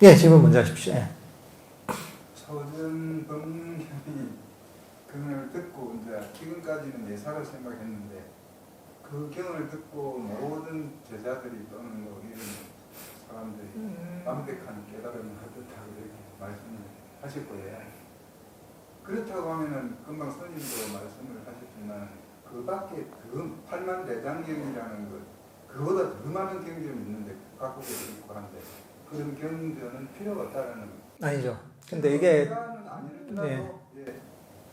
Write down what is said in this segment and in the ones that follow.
예, 질문 먼저 하십시오. 예. 법문이 경을 듣고 이제 지금까지는 예사를 생각했는데 그 경을 듣고 모든 제자들이 또는 뭐 이런 사람들이 완벽한 깨달음을 하듯하고 이렇게 말씀을 하실 거예요. 그렇다고 하면은 금방 스님도 말씀을 하셨지만 그 밖에 그 팔만 대장경이라는 것 그보다 더 많은 경전이 있는데 각국에서 있고 한데 그런 경전은 필요가 없다라는 아니죠. 근데 이게 아니더라도 예,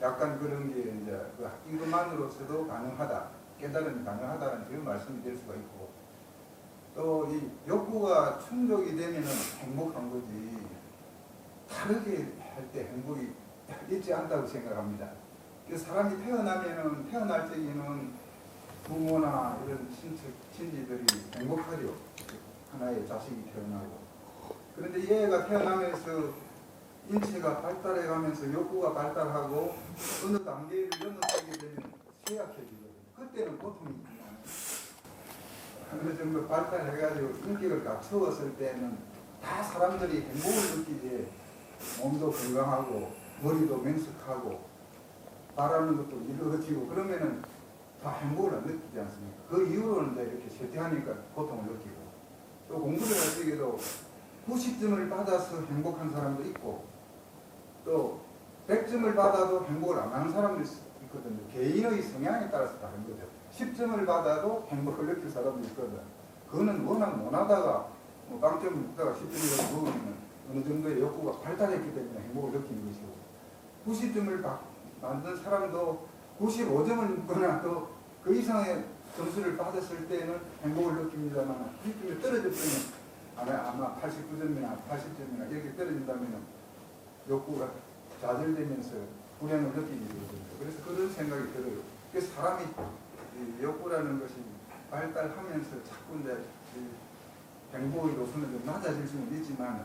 약간 그런 게 이제 그 이것만으로서도 가능하다 깨달음이 가능하다는 그런 말씀이 될 수가 있고 또 이 욕구가 충족이 되면은 행복한 거지 다르게 할 때 행복이 있지 않다고 생각합니다. 그 사람이 태어나면은 태어날 때에는 부모나 이런 친척 친지들이 행복하죠. 하나의 자식이 태어나고 그런데 얘가 태어나면서 인체가 발달해 가면서 욕구가 발달하고 어느 단계를 넘어서게 되면 쇠약해지거든요. 그때는 고통이 있지만 어느 정도 발달해가지고 인격을 갖추었을 때는 다 사람들이 행복을 느끼지 몸도 건강하고 머리도 명석하고 바라는 것도 이루어지고 그러면은 다 행복을 안 느끼지 않습니까? 그 이후로는 이제 이렇게 쇠퇴하니까 고통을 느끼고 또 공부를 할 때에도 90점을 받아서 행복한 사람도 있고 또 100점을 받아도 행복을 안 하는 사람도 있- 있거든요. 개인의 성향에 따라서 다른 거죠. 10점을 받아도 행복을 느낄 사람도 있거든. 그거는 워낙 못하다가 뭐 빵점을 먹다가 10점을 먹으면 어느 정도의 욕구가 발달했기 때문에 행복을 느끼는 것이고 90점을 만든 사람도 95점을 먹거나 또 그 이상의 점수를 받았을 때는 행복을 느낍니다만 90점이 떨어졌으면 아마, 아마 89점이나 80점이나 이렇게 떨어진다면 욕구가 좌절되면서 불행을 느끼게 되거든요. 그래서 그런 생각이 들어요. 그 사람이 이 욕구라는 것이 발달하면서 자꾸 이제 이 행복의 노선을 좀 낮아질 수는 있지만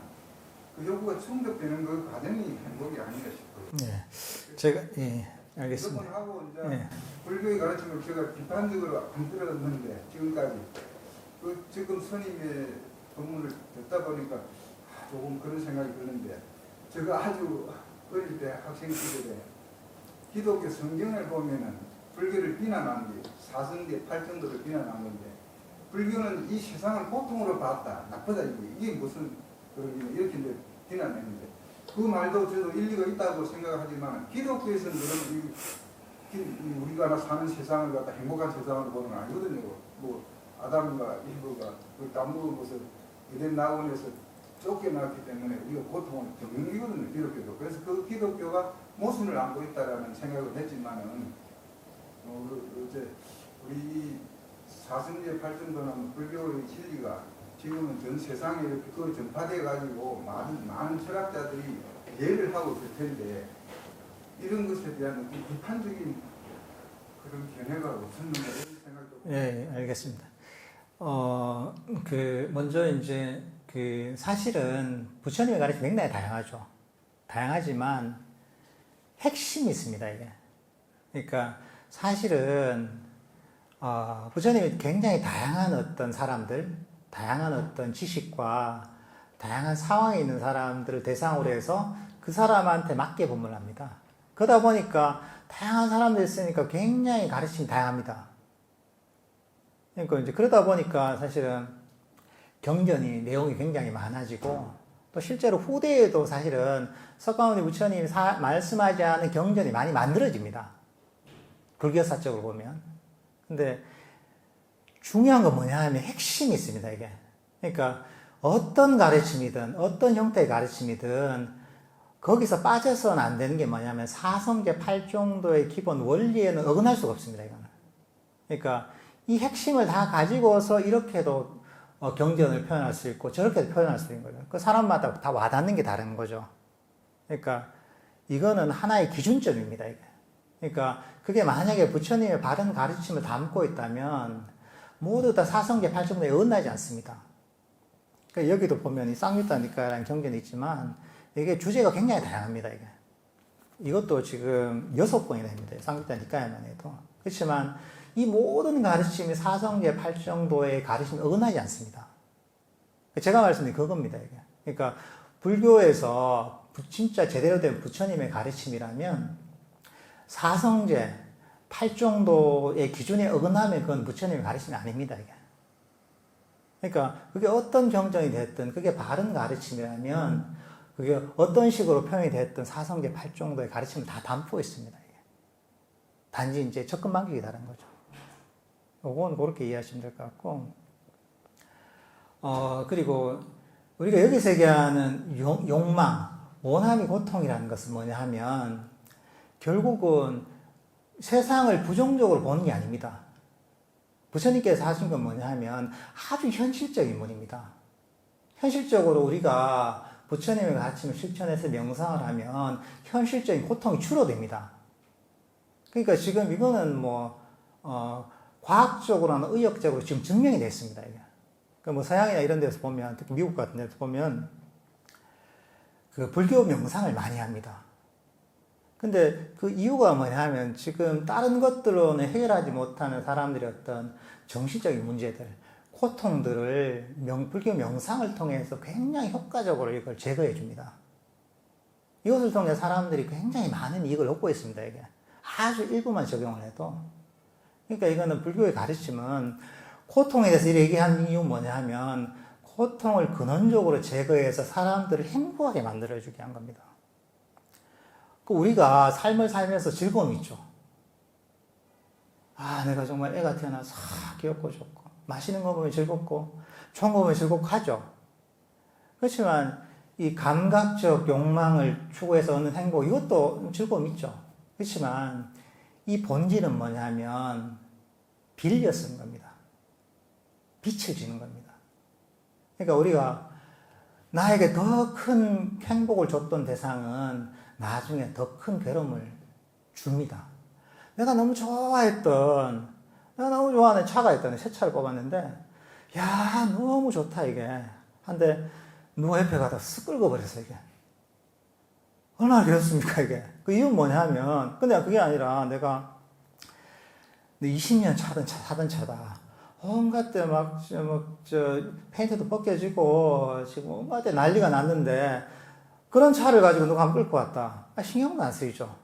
그 욕구가 충족되는 그 과정이 행복이 아닌가 싶어요. 예. 제가 예, 알겠습니다. 하고 이제 예. 불교의 가르침을 제가 비판적으로 안 들었는데 지금까지 그 지금 스님의 법문을 듣다 보니까 아, 조금 그런 생각이 드는데 제가 아주 어릴 때 학생 시절에 기독교 성경을 보면은 불교를 비난한 게 사성계 팔정도를 비난한 건데 불교는 이 세상을 고통으로 봤다. 나쁘다. 이게 무슨 그런 이렇게 비난했는데 그 말도 저도 일리가 있다고 생각하지만 기독교에서는 그런 우리가 사는 세상을 갖다 행복한 세상으로 보는 건 아니거든요. 뭐 아담과 이브가 그 담먹은 것을 이된 나원에서 쫓겨났기 때문에 우리가 고통을 겪는거든요. 기독교도. 그래서 그 기독교가 모순을 안고 있다라는 생각을 했지만은 어, 그, 이제 우리 이 사승제 팔정도는 불교의 진리가 지금은 전 세상에 이렇게 그 전파돼 가지고 많은 많은 철학자들이 이해를 하고 있을 텐데 이런 것에 대한 이 비판적인 그런 견해가 없었는가 이런 생각도 예, 알겠습니다. 어, 그 먼저 이제 그 사실은 부처님의 가르침 굉장히 다양하죠. 다양하지만 핵심이 있습니다, 이게. 그러니까 사실은 어, 부처님이 굉장히 다양한 어떤 사람들, 다양한 어떤 지식과 다양한 상황에 있는 사람들을 대상으로 해서 그 사람한테 맞게 법문을 합니다. 그러다 보니까 다양한 사람들이 있으니까 굉장히 가르침이 다양합니다. 그러니까 이제 그러다 보니까 사실은 경전이 내용이 굉장히 많아지고 또 실제로 후대에도 사실은 석가모니 부처님이 사- 말씀하지 않은 경전이 많이 만들어집니다. 불교사적으로 보면. 근데 중요한 건 뭐냐 하면 핵심이 있습니다, 이게. 그러니까 어떤 가르침이든 어떤 형태의 가르침이든 거기서 빠져서는 안 되는 게 뭐냐면 사성제 팔정도의 기본 원리에는 어긋날 수가 없습니다, 이거는. 그러니까 이 핵심을 다 가지고서 이렇게도 어, 경전을 표현할 수 있고 저렇게도 표현할 수 있는 거죠. 그 사람마다 다 와닿는 게 다른 거죠. 그러니까 이거는 하나의 기준점입니다. 그러니까 그게 만약에 부처님의 바른 가르침을 담고 있다면 모두 다 사성제 팔정도에 어긋나지 않습니다. 그러니까 여기도 보면 이 쌍유타 니까라는 경전이 있지만 이게 주제가 굉장히 다양합니다. 이게. 이것도 지금 여섯 권이 됩니다. 쌍유타 니까야만 해도. 그렇지만 이 모든 가르침이 사성제 팔정도의 가르침이 어긋나지 않습니다. 제가 말씀드린 그겁니다. 이게. 그러니까 불교에서 부- 진짜 제대로 된 부처님의 가르침이라면 사성제, 팔정도의 기준에 어긋나면 그건 부처님의 가르침이 아닙니다. 이게. 그러니까 그게 어떤 경전이 됐든 그게 바른 가르침이라면 그게 어떤 식으로 표현이 됐든 사성제, 팔정도의 가르침을 다 담고 있습니다. 이게. 단지 이제 접근 방식이 다른 거죠. 요건 그렇게 이해하시면 될 것 같고, 어, 그리고 우리가 여기서 얘기하는 용, 욕망, 원함이 고통이라는 것은 뭐냐 하면, 결국은 세상을 부정적으로 보는 게 아닙니다. 부처님께서 하신 건 뭐냐 하면 아주 현실적인 문입니다. 현실적으로 우리가 부처님의 가르침을 실천해서 명상을 하면 현실적인 고통이 줄어듭니다. 그러니까 지금 이거는 뭐, 어, 과학적으로나 의학적으로 지금 증명이 됐습니다. 이게. 그뭐 서양이나 이런 데서 보면, 특히 미국 같은 데서 보면, 그 불교 명상을 많이 합니다. 근데 그 이유가 뭐냐면 지금 다른 것들로는 해결하지 못하는 사람들의 어떤 정신적인 문제들, 고통들을 명, 불교 명상을 통해서 굉장히 효과적으로 이걸 제거해 줍니다. 이것을 통해 사람들이 굉장히 많은 이익을 얻고 있습니다, 이게. 아주 일부만 적용을 해도. 그러니까 이거는 불교의 가르침은 고통에 대해서 얘기하는 이유 뭐냐 하면 고통을 근원적으로 제거해서 사람들을 행복하게 만들어주게 한 겁니다. 그 우리가 삶을 살면서 즐거움이 있죠. 아, 내가 정말 애가 태어나서 아, 귀엽고 좋고, 맛있는 거 보면 즐겁고, 좋은 거 보면 즐겁고 하죠. 그렇지만 이 감각적 욕망을 추구해서 얻는 행복, 이것도 즐거움 있죠. 그렇지만 이 본질은 뭐냐면 빌려 쓴 겁니다. 빛을 지는 겁니다. 그러니까 우리가 나에게 더 큰 행복을 줬던 대상은 나중에 더 큰 괴로움을 줍니다. 내가 너무 좋아했던, 내가 너무 좋아하는 차가 있다는 새 차를 뽑았는데, 야, 너무 좋다, 이게. 한데, 누가 옆에 가다 쓱 긁어버렸어, 이게. 얼마나 괴롭습니까, 이게. 그 이유는 뭐냐면, 근데 그게 아니라 내가 20년 차던 차, 사던 차다. 온갖 때 막, 저, 뭐, 저, 페인트도 벗겨지고, 지금 온갖 때 난리가 났는데, 그런 차를 가지고 누가 한번 끌고 왔다. 아, 신경도 안 쓰이죠.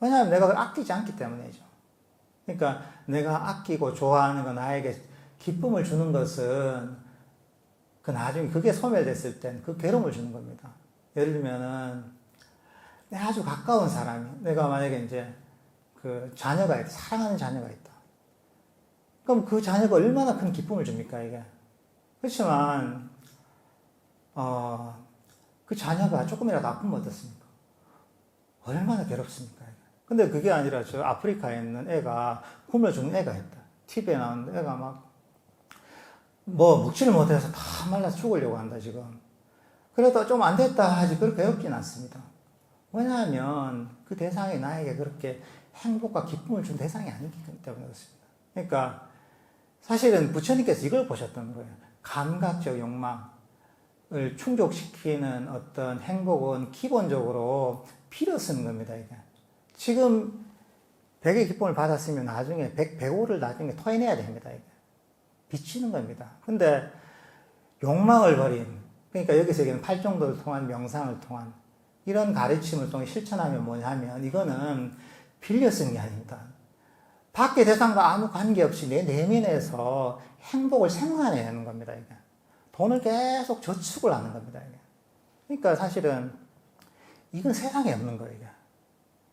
왜냐하면 내가 그걸 아끼지 않기 때문이죠. 그러니까 내가 아끼고 좋아하는 거 나에게 기쁨을 주는 것은 그 나중에 그게 소멸됐을 땐 그 괴로움을 주는 겁니다. 예를 들면은 내 아주 가까운 사람이 내가 만약에 이제 그 자녀가 있다. 사랑하는 자녀가 있다. 그럼 그 자녀가 얼마나 큰 기쁨을 줍니까, 이게? 그렇지만, 어, 그 자녀가 조금이라도 아프면 어떻습니까? 얼마나 괴롭습니까? 이게? 근데 그게 아니라 저 아프리카에 있는 애가 굶어 죽는 애가 있다. TV에 나오는데 애가 막, 뭐, 먹지를 못해서 다 말라서 죽으려고 한다, 지금. 그래도 좀 안 됐다 하지, 그렇게 괴롭진 않습니다. 왜냐하면 그 대상이 나에게 그렇게 행복과 기쁨을 준 대상이 아니기 때문에 그렇습니다. 그러니까 사실은 부처님께서 이걸 보셨던 거예요. 감각적 욕망을 충족시키는 어떤 행복은 기본적으로 필요 쓰는 겁니다, 이게. 지금 백의 기쁨을 받았으면 나중에 백, 백오를 나중에 토해내야 됩니다, 이게. 비치는 겁니다. 근데 욕망을 버린, 그러니까 여기서 얘기하는 팔정도를 통한 명상을 통한 이런 가르침을 통해 실천하면 뭐냐 하면 이거는 빌려 쓰는 게 아닙니다. 밖의 대상과 아무 관계없이 내 내면에서 행복을 생산해내는 겁니다, 이게. 돈을 계속 저축을 하는 겁니다, 이게. 그러니까 사실은 이건 세상에 없는 거예요, 이게.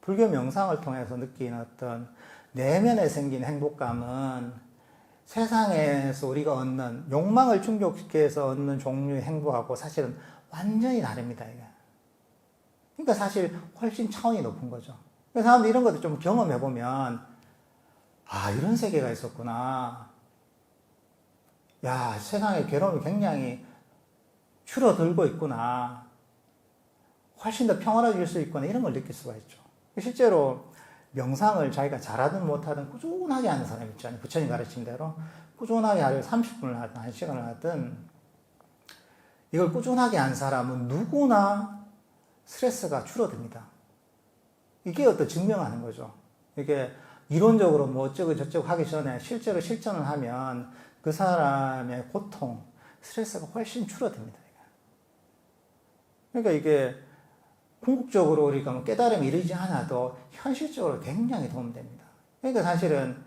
불교 명상을 통해서 느끼는 어떤 내면에 생긴 행복감은 세상에서 우리가 얻는 욕망을 충족시켜서 얻는 종류의 행복하고 사실은 완전히 다릅니다, 이게. 그러니까 사실 훨씬 차원이 높은 거죠. 사람들이 이런 것도 좀 경험해 보면, 아, 이런 세계가 있었구나. 야, 세상의 괴로움이 굉장히 줄어들고 있구나. 훨씬 더 평화로워질 수 있구나. 이런 걸 느낄 수가 있죠. 실제로 명상을 자기가 잘하든 못하든 꾸준하게 하는 사람 있잖아요. 부처님 가르친 대로. 꾸준하게 하려 30분을 하든 1시간을 하든 이걸 꾸준하게 한 사람은 누구나 스트레스가 줄어듭니다. 이게 어떤 증명하는 거죠. 이게 이론적으로 뭐 어쩌고 저쩌고 하기 전에 실제로 실천을 하면 그 사람의 고통, 스트레스가 훨씬 줄어듭니다. 그러니까 이게 궁극적으로 우리가 뭐 깨달음이 이르지 않아도 현실적으로 굉장히 도움됩니다. 그러니까 사실은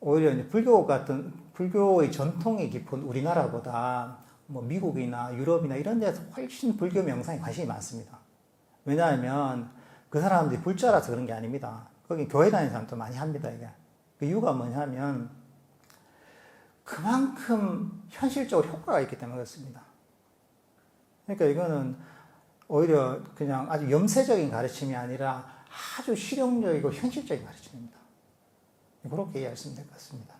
오히려 불교 같은 불교의 전통이 깊은 우리나라보다 뭐 미국이나 유럽이나 이런 데서 훨씬 불교 명상에 관심이 많습니다. 왜냐하면 그 사람들이 불자라서 그런 게 아닙니다. 거기 교회 다니는 사람도 많이 합니다, 이게. 그 이유가 뭐냐면 그만큼 현실적으로 효과가 있기 때문에 그렇습니다. 그러니까 이거는 오히려 그냥 아주 염세적인 가르침이 아니라 아주 실용적이고 현실적인 가르침입니다. 그렇게 이해하시면 될 것 같습니다.